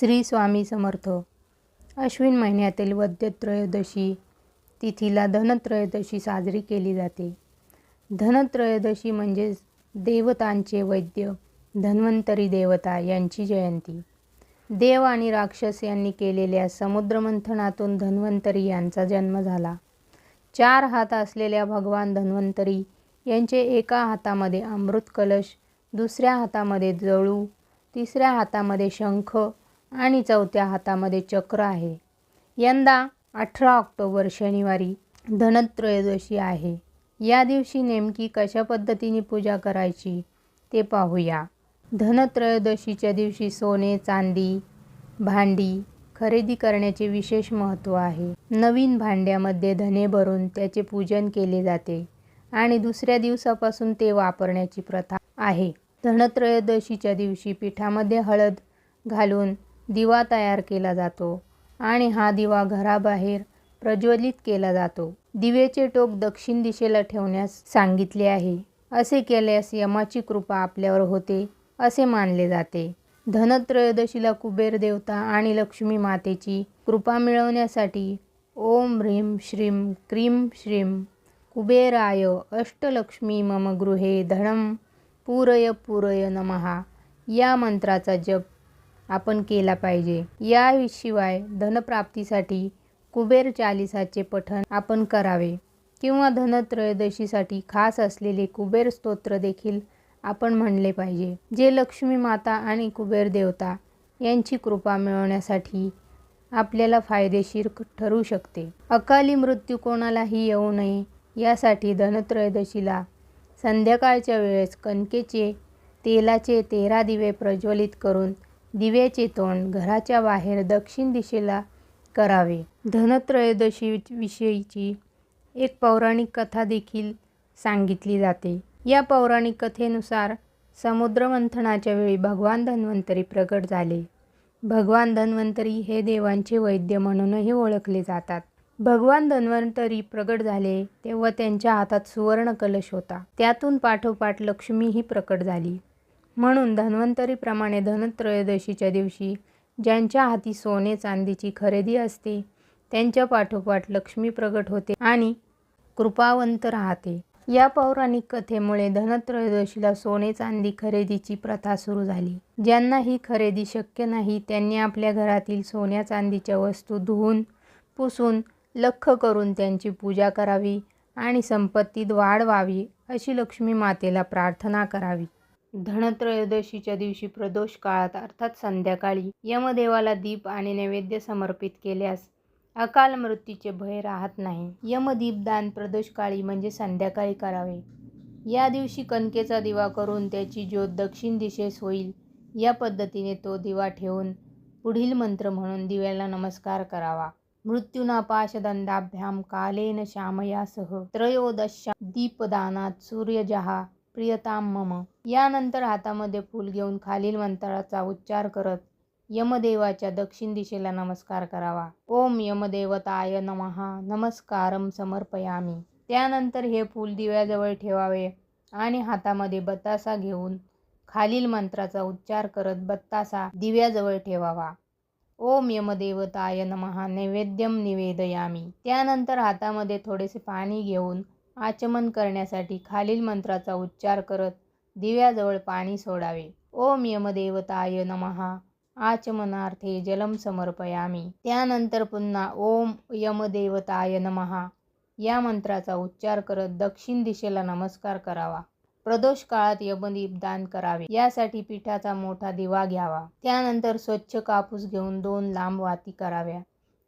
श्री स्वामी समर्थ. अश्विन महिन्यातील वद्यत्रयोदशी तिथीला धनत्रयोदशी साजरी केली जाते. धनत्रयोदशी म्हणजेच देवतांचे वैद्य धन्वंतरी देवता यांची जयंती. देव आणि राक्षस यांनी केलेल्या समुद्रमंथनातून धन्वंतरी यांचा जन्म झाला. चार हात असलेल्या भगवान धन्वंतरी यांचे एका हातामध्ये अमृत कलश दुसऱ्या हातामध्ये जळू तिसऱ्या हातामध्ये शंख आणि चौथ्या हातामध्ये चक्र आहे. यंदा अठरा ऑक्टोबर शनिवारी धनत्रयोदशी आहे. या दिवशी नेमकी कशा पद्धतीने पूजा करायची ते पाहूया. धनत्रयोदशीच्या दिवशी सोने चांदी भांडी खरेदी करण्याचे विशेष महत्त्व आहे. नवीन भांड्यामध्ये धने भरून त्याचे पूजन केले जाते आणि दुसऱ्या दिवसापासून ते वापरण्याची प्रथा आहे. धनत्रयोदशीच्या दिवशी पिठामध्ये हळद घालून दिवा तयार केला जातो आणि हा दिवा घराबाहेर प्रज्वलित केला जातो. दिवेचे टोक दक्षिण दिशेला ठेवण्यास सांगितले आहे. असे केल्यास यमाची कृपा आपल्यावर होते असे मानले जाते. धनत्रयोदशीला कुबेर देवता आणि लक्ष्मी मातेची कृपा मिळवण्यासाठी ओम ह्रीं श्रीं क्रीं श्रीं कुबेराय अष्टलक्ष्मी मम गृहे धनम पूरय पूरय नमहा या मंत्राचा जप आपण केला पाहिजे. याशिवाय धनप्राप्तीसाठी कुबेर चालिसाचे पठण आपण करावे. किंवा धनत्रयोदशीसाठी खास असलेले कुबेर स्तोत्र देखील आपण म्हणले पाहिजे. जे लक्ष्मी माता आणि कुबेर देवता यांची कृपा मिळवण्यासाठी आपल्याला फायदेशीर ठरू शकते. अकाली मृत्यू कोणालाही येऊ नये यासाठी धनत्रयोदशीला संध्याकाळच्या वेळेस कणकेचे तेलाचे तेरा दिवे प्रज्वलित करून दिव्याचे तोंड घराच्या बाहेर दक्षिण दिशेला करावे. धनत्रयोदशी विषयीची एक पौराणिक कथा देखील सांगितली जाते. या पौराणिक कथेनुसार समुद्रमंथनाच्या वेळी भगवान धन्वंतरी प्रकट झाले. भगवान धन्वंतरी हे देवांचे वैद्य म्हणूनही ओळखले जातात. भगवान धन्वंतरी प्रकट झाले तेव्हा त्यांच्या हातात सुवर्ण कलश होता. त्यातून पाठोपाठ लक्ष्मीही प्रकट झाली. म्हणून धन्वंतरीप्रमाणे धनत्रयोदशीच्या दिवशी ज्यांच्या हाती सोने चांदीची खरेदी असते त्यांच्या पाठोपाठ लक्ष्मी प्रकट होते आणि कृपावंत राहते. या पौराणिक कथेमुळे धनत्रयोदशीला सोने चांदी खरेदीची प्रथा सुरू झाली. ज्यांना ही खरेदी शक्य नाही त्यांनी आपल्या घरातील सोन्या चांदीच्या वस्तू धुवून पुसून लख करून त्यांची पूजा करावी आणि संपत्तीत वाढ व्हावी अशी लक्ष्मी मातेला प्रार्थना करावी. धनत्रयोदशीच्या दिवशी प्रदोष काळात अर्थात संध्याकाळी यमदेवाला दीप आणि नैवेद्य समर्पित केल्यास अकाल मृत्यूचे भय राहत नाही. यमदीपदान प्रदोषकाळी म्हणजे संध्याकाळी करावे. या दिवशी कणकेचा दिवा करून त्याची ज्योत दक्षिण दिशेस होईल. या पद्धतीने तो दिवा ठेवून पुढील मंत्र म्हणून दिव्याला नमस्कार करावा. मृत्यूना पाशदंडाभ्याम कालेन श्यामयासह त्रयोदशा दीपदानात सूर्यजहा प्रियताम मम यानंतर हातामध्ये फूल घेऊन खालील मंत्राचा उच्चार करत यमदेवाच्या दक्षिण दिशेला नमस्कार करावा. ओम यमदेवताय नमहा नमस्कारम समर्पयामी. त्यानंतर हे फूल दिव्याजवळ ठेवावे आणि हातामध्ये बतासा घेऊन खालील मंत्राचा उच्चार करत बत्तासा दिव्याजवळ ठेवावा. ओम यमदेवताय नमहा नैवेद्यम निवेदयामी. त्यानंतर हातामध्ये थोडेसे पाणी घेऊन आचमन करण्यासाठी खालील मंत्राचा उच्चार करत दिव्याजवळ पाणी सोडावे. ओम यमदेवताय नमहा आचमनार्थे जलम समर्पयामी. त्यानंतर पुन्हा ओम यमदेवताय नमहा या मंत्राचा उच्चार करत दक्षिण दिशेला नमस्कार करावा. प्रदोष काळात यमदीप दान करावे. यासाठी पिठाचा मोठा दिवा घ्यावा. त्यानंतर स्वच्छ कापूस घेऊन दोन लांब वाती कराव्या.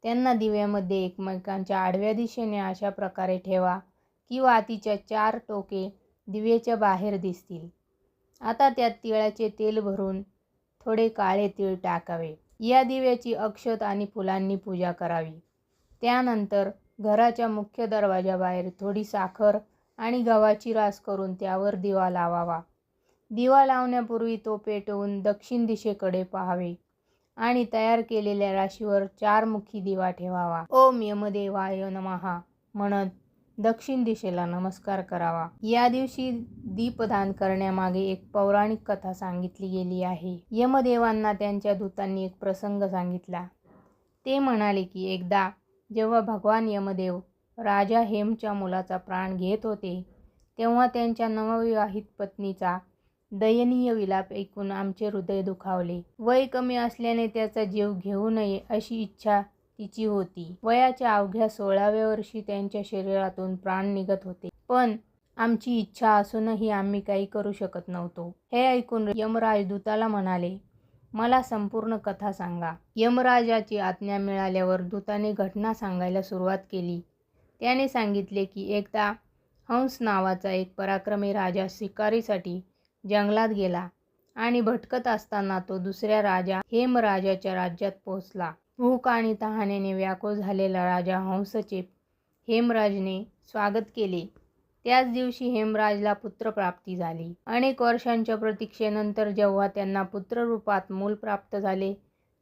त्यांना दिव्यामध्ये एकमेकांच्या आडव्या दिशेने अशा प्रकारे ठेवा. किंवा तिच्या चार टोके दिव्याच्या बाहेर दिसतील. आता त्यात तिळाचे तेल भरून थोडे काळे तीळ टाकावे. या दिव्याची अक्षत आणि फुलांनी पूजा करावी. त्यानंतर घराच्या मुख्य दरवाजाबाहेर थोडी साखर आणि गव्हाची रास करून त्यावर दिवा लावावा. दिवा लावण्यापूर्वी तो पेटवून दक्षिण दिशेकडे पाहावे आणि तयार केलेल्या राशीवर चारमुखी दिवा ठेवावा. ओम यमदेवाय नमहा म्हणत दक्षिण दिशेला नमस्कार करावा. या दिवशी दीपदान करण्यामागे एक पौराणिक कथा सांगितली गेली आहे. यमदेवांना त्यांच्या दूतांनी एक प्रसंग सांगितला. ते म्हणाले की एकदा जेव्हा भगवान यमदेव राजा हेमच्या मुलाचा प्राण घेत होते तेव्हा त्यांच्या नवविवाहित पत्नीचा दयनीय विलाप ऐकून आमचे हृदय दुखावले. वय कमी असल्याने त्याचा जीव घेऊ नये अशी इच्छा तिची होती. वयाच्या अवघ्या सोळाव्या वर्षी त्यांच्या शरीरातून प्राण निघत होते. पण आमची इच्छा असूनही आम्ही काही करू शकत नव्हतो. हे ऐकून यमराज दूताला म्हणाले मला संपूर्ण कथा सांगा. यमराजाची आज्ञा मिळाल्यावर दूताने घटना सांगायला सुरुवात केली. त्याने सांगितले की एकदा हंस नावाचा एक पराक्रमी राजा शिकारीसाठी जंगलात गेला आणि भटकत असताना तो दुसऱ्या राजा हेमराजाच्या राज्यात पोहोचला. भूक आणि तहानेने व्याकुळ झालेला राजा हंसचे हेमराजने स्वागत केले. त्याच दिवशी हेमराजला पुत्रप्राप्ती झाली. अनेक वर्षांच्या प्रतीक्षेनंतर जेव्हा त्यांना पुत्ररूपात मूल प्राप्त झाले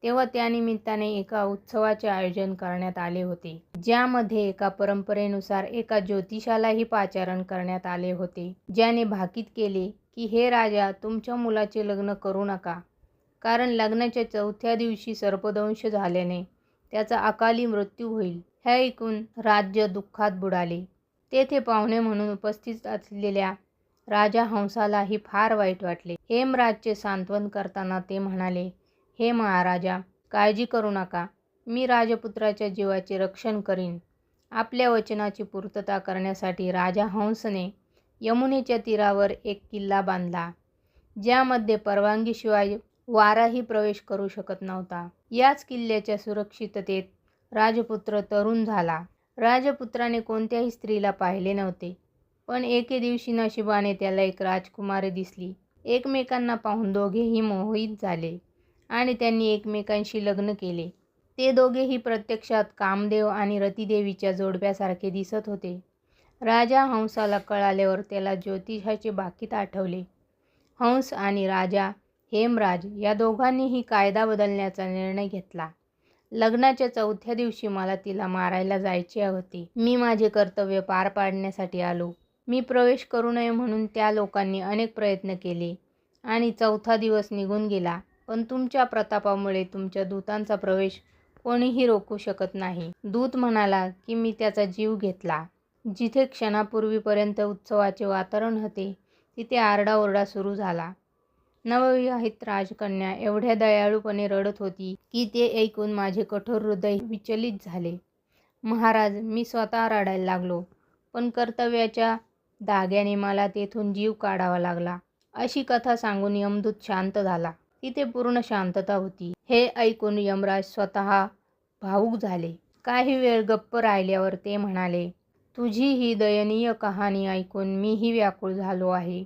तेव्हा त्यानिमित्ताने एका उत्सवाचे आयोजन करण्यात आले होते ज्यामध्ये एका परंपरेनुसार एका ज्योतिषालाही पाचारण करण्यात आले होते ज्याने भाकीत केले की हे राजा तुमच्या मुलाचे लग्न करू नका. कारण लग्नाच्या चौथ्या दिवशी सर्पदंश झाल्याने त्याचा अकाली मृत्यू होईल हे ऐकून राज्य दुःखात बुडाले. तेथे पाहुणे म्हणून उपस्थित असलेल्या राजा हंसालाही फार वाईट वाटले. हेमराजचे सांत्वन करताना ते म्हणाले हे महाराजा काळजी करू नका. मी राजपुत्राच्या जीवाचे रक्षण करीन. आपल्या वचनाची पूर्तता करण्यासाठी राजा हंसने यमुनेच्या तीरावर एक किल्ला बांधला ज्यामध्ये परवानगीशिवाय वाराही प्रवेश करू शकत नव्हता. याच किल्ल्याच्या सुरक्षिततेत राजपुत्र तरुण झाला. राजपुत्राने कोणत्याही स्त्रीला पाहिले नव्हते. पण एके दिवशी नशिबाने त्याला एक राजकुमारी दिसली. एकमेकांना पाहून दोघेही मोहित झाले आणि त्यांनी एकमेकांशी लग्न केले. ते दोघेही प्रत्यक्षात कामदेव आणि रतिदेवीच्या जोडप्यासारखे दिसत होते. राजा हंसाला कळाल्यावर त्याला ज्योतिषाचे बाकीत आठवले. हंस आणि राजा हेमराज या दोघांनीही कायदा बदलण्याचा निर्णय घेतला. लग्नाच्या चौथ्या दिवशी मला तिला मारायला जायचे होते. मी माझे कर्तव्य पार पाडण्यासाठी आलो. मी प्रवेश करू नये म्हणून त्या लोकांनी अनेक प्रयत्न केले आणि चौथा दिवस निघून गेला. पण तुमच्या प्रतापामुळे तुमच्या दूतांचा प्रवेश कोणीही रोखू शकत नाही. दूत म्हणाला की मी त्याचा जीव घेतला. जिथे क्षणापूर्वीपर्यंत उत्सवाचे वातावरण होते तिथे आरडाओरडा सुरू झाला. नवविवाहित राजकन्या एवढ्या दयाळूपणे रडत होती की ते ऐकून माझे कठोर हृदय विचलित झाले. महाराज मी स्वतः रडायला लागलो पण कर्तव्याच्या धाग्याने मला तेथून जीव काढावा लागला. अशी कथा सांगून यमदूत शांत झाला. तिथे पूर्ण शांतता होती. हे ऐकून यमराज स्वतः भावूक झाले. काही वेळ गप्प राहिल्यावर ते म्हणाले तुझी ही दयनीय कहाणी ऐकून मीही व्याकुळ झालो आहे.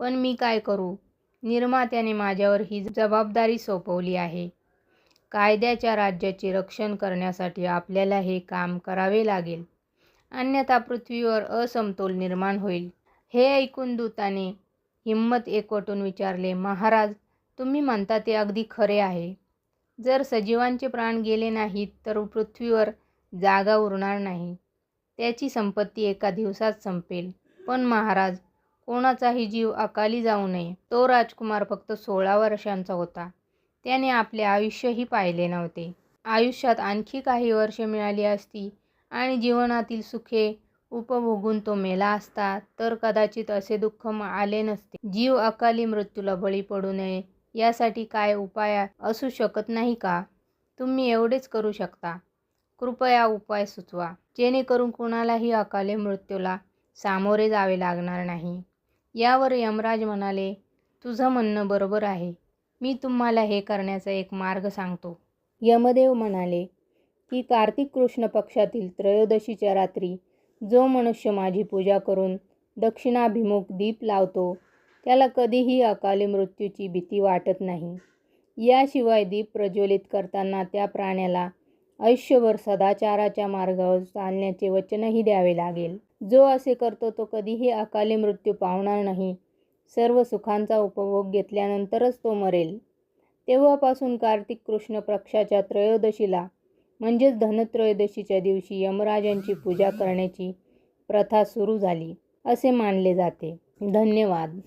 पण मी काय करू? निर्मात्याने माझ्यावर ही जबाबदारी सोपवली आहे. कायद्याच्या राज्याचे रक्षण करण्यासाठी आपल्याला हे काम करावे लागेल. अन्यथा पृथ्वीवर असमतोल निर्माण होईल. हे ऐकून दूताने हिंमत एकवटून विचारले महाराज तुम्ही म्हणता ते अगदी खरे आहे. जर सजीवांचे प्राण गेले नाहीत तर पृथ्वीवर जागा उरणार नाही. त्याची संपत्ती एका दिवसात संपेल. पण महाराज कोणाचाही जीव अकाली जाऊ नये. तो राजकुमार फक्त सोळा वर्षांचा होता. त्याने आपले आयुष्यही पाहिले नव्हते. आयुष्यात आणखी काही वर्षे मिळाली असती आणि जीवनातील सुखे उपभोगून तो मेला असता तर कदाचित असे दुःख आले नसते. जीव अकाली मृत्यूला बळी पडू नये यासाठी काय उपाय असू शकत नाही का? तुम्ही एवढेच करू शकता. कृपया उपाय सुचवा. जेणेकरून कुणालाही अकाली मृत्यूला सामोरे जावे लागणार नाही. यावर यमराज म्हणाले तुझं म्हणणं बरोबर आहे. मी तुम्हाला हे करण्याचा एक मार्ग सांगतो. यमदेव म्हणाले की कार्तिक कृष्ण पक्षातील त्रयोदशीच्या रात्री जो मनुष्य माझी पूजा करून दक्षिणाभिमुख दीप लावतो त्याला कधीही अकाली मृत्यूची भीती वाटत नाही. याशिवाय दीप प्रज्वलित करताना त्या प्राण्याला आयुष्यभर सदाचाराच्या मार्गावर चालण्याचे वचनही द्यावे लागेल. जो असे करतो तो कधीही अकाली मृत्यू पावणार नाही. सर्व सुखांचा उपभोग घेतल्यानंतरच तो मरेल. तेव्हापासून कार्तिक कृष्ण पक्षाच्या त्रयोदशीला म्हणजेच धनत्रयोदशीच्या दिवशी यमराजांची पूजा करण्याची प्रथा सुरू झाली असे मानले जाते. धन्यवाद.